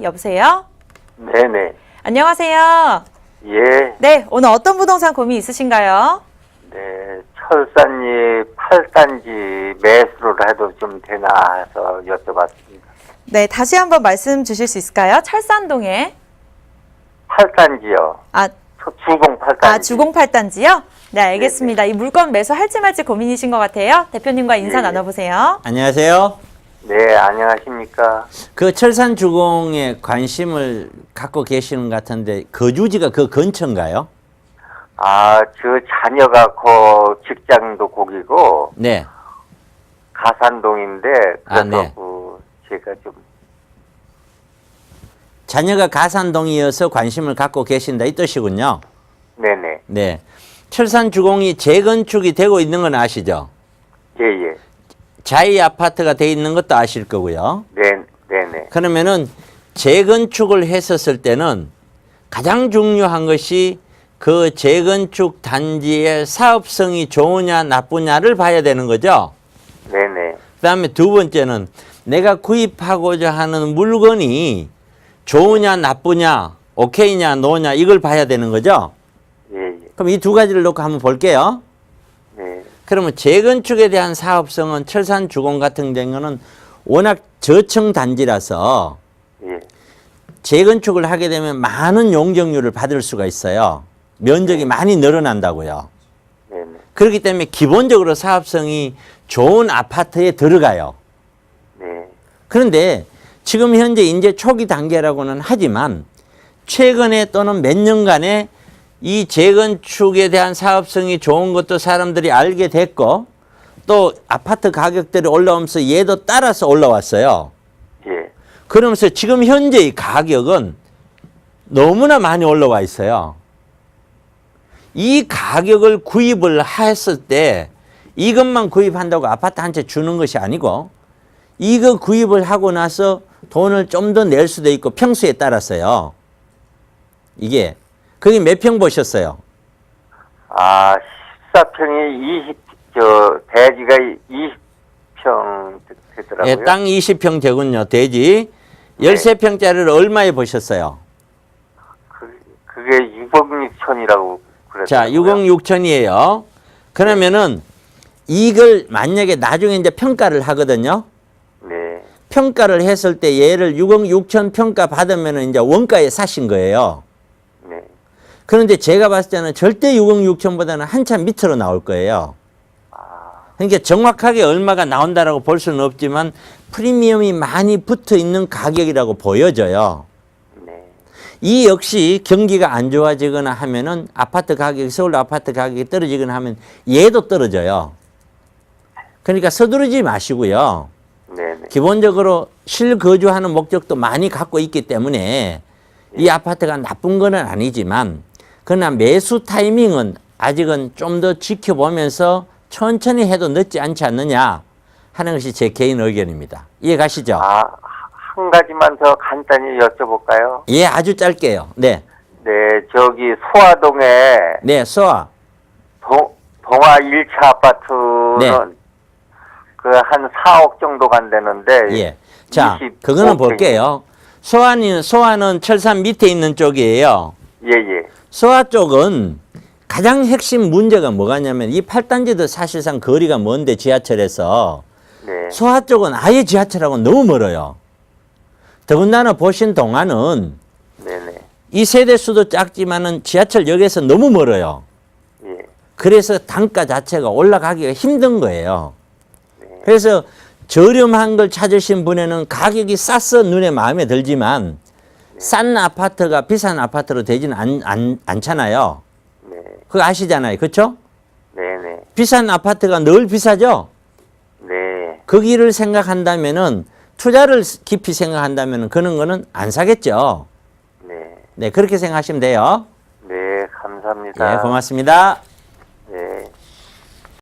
여보세요? 네네. 안녕하세요. 예. 네, 오늘 어떤 부동산 고민 있으신가요? 네. 철산리 8단지 매수를 해도 좀 되나 해서 여쭤봤습니다. 네, 다시 한번 말씀 주실 수 있을까요? 철산동에 8단지요. 아, 주공 8단지. 아 주공 8단지요? 네, 알겠습니다. 이 물건 매수 할지 말지 고민이신 것 같아요. 대표님과 인사 예. 나눠보세요. 안녕하세요. 네, 안녕하십니까. 그 철산 주공에 관심을 갖고 계시는 것 같은데 거주지가 그 근처인가요? 아, 저 자녀가 그 직장도 거기고 네. 가산동인데 아, 네. 그래서 제가 좀 자녀가 가산동이어서 관심을 갖고 계신다 이 뜻이군요. 네네. 네. 철산 주공이 재건축이 되고 있는 건 아시죠? 자이 아파트가 돼 있는 것도 아실 거고요. 네, 네 네. 그러면은 재건축을 했었을 때는 가장 중요한 것이 그 재건축 단지의 사업성이 좋으냐 나쁘냐를 봐야 되는 거죠. 네 네. 그다음에 두 번째는 내가 구입하고자 하는 물건이 좋으냐 나쁘냐 오케이냐 노냐 이걸 봐야 되는 거죠. 예, 예. 그럼 이 두 가지를 놓고 한번 볼게요. 네. 그러면 재건축에 대한 사업성은 철산 주공 같은 경우는 워낙 저층 단지라서 예. 재건축을 하게 되면 많은 용적률을 받을 수가 있어요. 면적이 많이 늘어난다고요. 네네. 그렇기 때문에 기본적으로 사업성이 좋은 아파트에 들어가요. 네. 그런데 지금 현재 이제 초기 단계라고는 하지만 최근에 또는 몇 년간에 이 재건축에 대한 사업성이 좋은 것도 사람들이 알게 됐고 또 아파트 가격들이 올라오면서 얘도 따라서 올라왔어요. 예. 그러면서 지금 현재 이 가격은 너무나 많이 올라와 있어요. 이 가격을 구입을 했을 때 이것만 구입한다고 아파트 한 채 주는 것이 아니고 이거 구입을 하고 나서 돈을 좀 더 낼 수도 있고 평수에 따라서요. 이게 그게 몇평 보셨어요? 아, 14평이 20, 저, 대지가 20평 되더라고요. 예, 땅 20평 되군요. 대지. 네. 13평짜리를 얼마에 보셨어요? 그, 그게 6억 6천이라고 그랬어요. 자, 6억 6천이에요. 그러면은 이걸 만약에 나중에 이제 평가를 하거든요. 네. 평가를 했을 때 얘를 6억 6천 평가 받으면 이제 원가에 사신 거예요. 네. 그런데 제가 봤을 때는 절대 6억 6천보다는 한참 밑으로 나올 거예요. 그러니까 정확하게 얼마가 나온다라고 볼 수는 없지만 프리미엄이 많이 붙어 있는 가격이라고 보여져요. 네. 이 역시 경기가 안 좋아지거나 하면은 아파트 가격이 서울 아파트 가격이 떨어지거나 하면 얘도 떨어져요. 그러니까 서두르지 마시고요. 네. 네. 기본적으로 실거주하는 목적도 많이 갖고 있기 때문에 이 아파트가 나쁜 건 아니지만 그러나 매수 타이밍은 아직은 좀 더 지켜보면서 천천히 해도 늦지 않지 않느냐 하는 것이 제 개인 의견입니다. 이해 가시죠? 아, 한 가지만 더 간단히 여쭤볼까요? 예, 아주 짧게요. 네. 네, 저기 소화동에 네, 소아. 동, 동화 1차 아파트는 네. 그한 4억 정도 간다는데 예. 자, 25 그거는 볼게요. 소아는, 소아는 철산 밑에 있는 쪽이에요. 예, 예. 소아 쪽은 가장 핵심 문제가 뭐가냐면 이 8단지도 사실상 거리가 먼데 지하철에서 네. 소아 쪽은 아예 지하철하고 너무 멀어요. 더군다나 보신 동안은 네, 네. 이 세대 수도 작지만은 지하철역에서 너무 멀어요. 예. 그래서 단가 자체가 올라가기가 힘든 거예요. 그래서 저렴한 걸 찾으신 분에는 가격이 싸서 눈에 마음에 들지만 싼 아파트가 비싼 아파트로 되지는 않, 않, 않잖아요. 네. 그거 아시잖아요. 그렇죠? 네, 네. 비싼 아파트가 늘 비싸죠? 네. 거기를 생각한다면은 투자를 깊이 생각한다면은 그런 거는 안 사겠죠. 네. 네, 그렇게 생각하시면 돼요. 네, 감사합니다. 예, 고맙습니다.